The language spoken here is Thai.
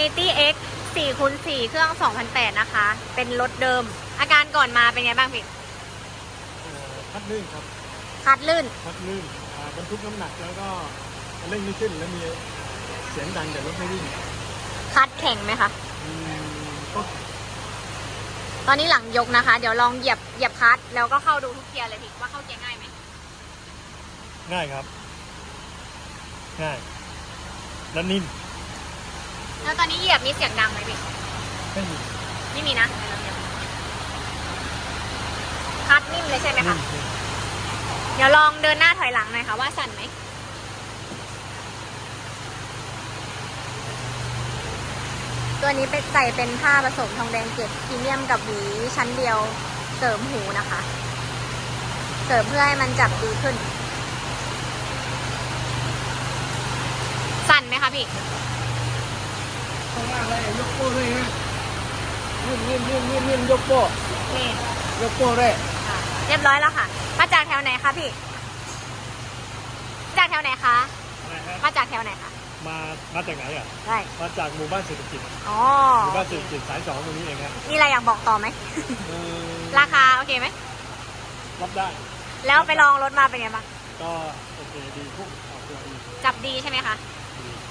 Mighty X 4คูณ4เครื่อง2008นะคะ เป็นรถเดิม อาการก่อนมาเป็นไงบ้างพี่เอ่อพัดลื่นครับคัดลื่นพัดลื่นอ่าบรรทุกน้ำหนักแล้วก็เร่งไม่ขึ้นแล้วมีเสียงดังแต่รถไม่วิ่งคัดแข็งไหมคะ อืมก็ตอนนี้หลังยกนะคะ เดี๋ยวลองเหยียบเหยียบคัดแล้วก็เข้าดูทุกเกียร์เลยพี่ว่าเข้าเกียร์ง่ายไหมง่ายครับ ง่าย และนิ่ม แล้วตอนนี้เหยียบมีเสียงดังไหมพี่ไม่มีไม่มีนะคัดนิ่มเลยใช่ไหมนิ่คะมนิ่มเดี๋ยวลองเดินหน้าถอยหลังหน่อยค่ะว่าสั่นไหมตัวนี้เป็นใส่เป็นผ้าผสมทองแดงเก็บพรีเมียมกับหวีชั้นเดียวเสริมหูนะคะ เสริมเพื่อให้มันจับดีขึ้น สั่นไหมคะพี่ ข้างล่างเลยยกโป้เลยนะนิ่มนิ่มนิ่มนิ่มนิ่มยกโป้นี่ยกโป้เลยค่ะเรียบร้อยแล้วค่ะ มาจากแถวไหนคะพี่ จากแถวไหนคะ อะไรฮะมาจากแถวไหนคะ มามาจากไหนอะได้ มาจากหมู่บ้านเศรษฐกิจอ๋อ หมู่บ้านเศรษฐกิจสายสองตรงนี้เองครับมีอะไรอยากบอกต่อไหม เออราคาโอเคไหม รับได้ แล้วไปลองรถมาเป็นไงบ้าง ก็โอเคดีพุ่งออกตัวดีจับดีใช่ไหมคะค